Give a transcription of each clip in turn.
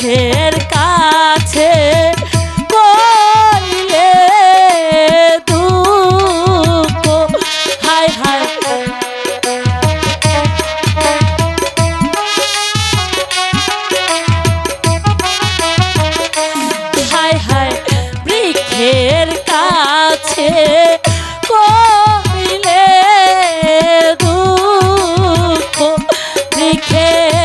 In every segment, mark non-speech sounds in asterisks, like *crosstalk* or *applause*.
চোখের কাছে কইলে দুঃখ হাই হাই। High high. বৃক্ষের কাছে কইলে দুঃখ বৃক্ষের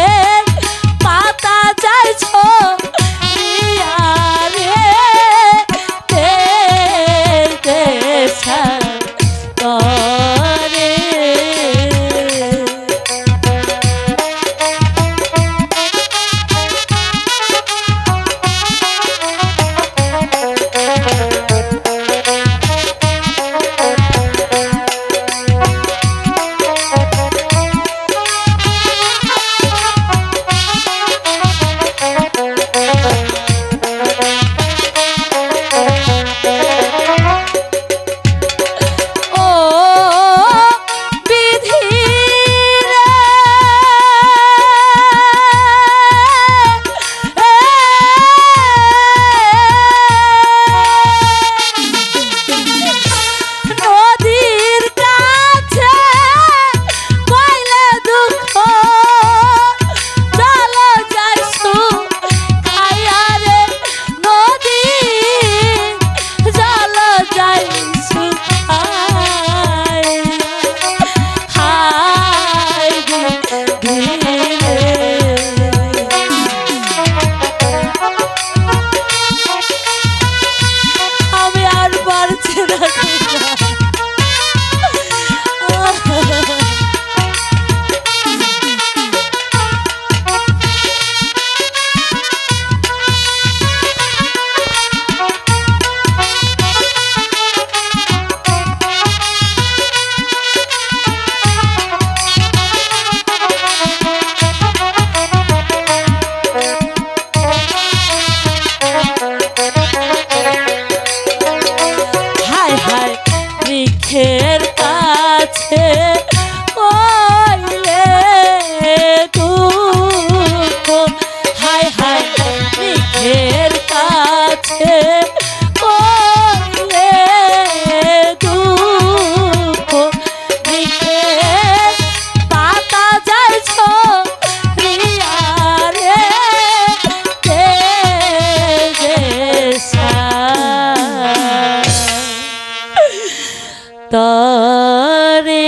তারে।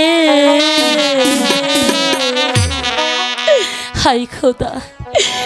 হাই খোদা। *laughs*